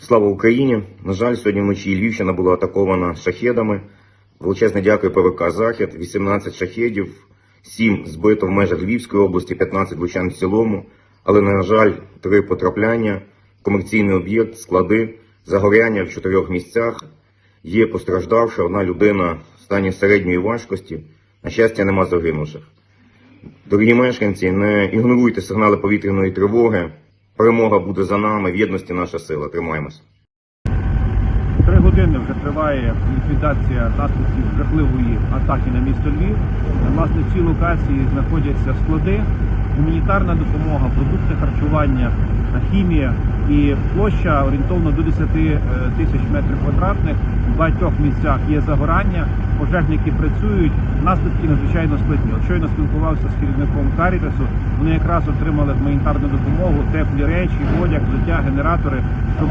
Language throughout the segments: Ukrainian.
Слава Україні! На жаль, сьогодні вночі Львівщина була атакована шахедами. Величезне дякую ПВК Захід. 18 шахедів, 7 збито в межах Львівської області, 15 влучань в цілому. Але, на жаль, три потрапляння, комерційний об'єкт, склади, загоряння в чотирьох місцях. Є постраждавша одна людина в стані середньої важкості. На щастя, нема загинувших. Дорогі мешканці, не ігноруйте сигнали повітряної тривоги. Перемога буде за нами. В єдності наша сила. Тримаємось. Три години вже триває ліквідація наслідків жахливої атаки на місто Львів. Власне, в цій локації знаходяться склади, гуманітарна допомога, продукти харчування, хімія і площа орієнтовно до 10 е, тисяч метрів квадратних. В багатьох місцях є загорання, пожежники працюють. Наслідки надзвичайно складні. От щойно спілкувався з керівником Карітасу. Вони якраз отримали гуманітарну допомогу, теплі речі, одяг, взуття, генератори, щоб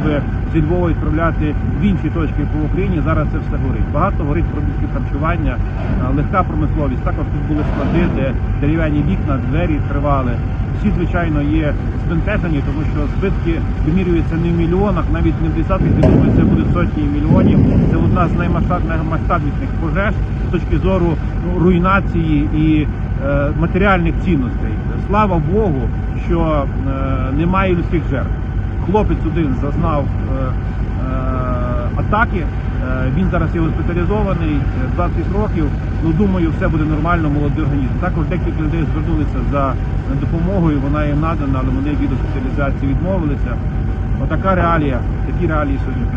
зі Львова відправляти в інші точки по Україні. Зараз це все горить. Багато горить продуктів харчування, е, легка промисловість. Також тут були склади, де дерев'яні вікна, двері тривали. Всі, звичайно, є збентежені, тому що збитки вимірюються не в мільйонах, навіть не в десятках, я думаю, це буде сотні мільйонів. Це одна з наймасштаб- наймасштабніших пожеж з точки зору руйнації і е, матеріальних цінностей. Слава Богу, що е, немає людських жертв. Хлопець один зазнав е, е, атаки. Е, Він зараз є госпіталізований, е, 20 років. Ну думаю, все буде нормально, молодий організм. Також декілька людей звернулися за допомогою. Вона їм надана, але вони від госпіталізації відмовилися. Отака реалія, такі реалії сьогодні.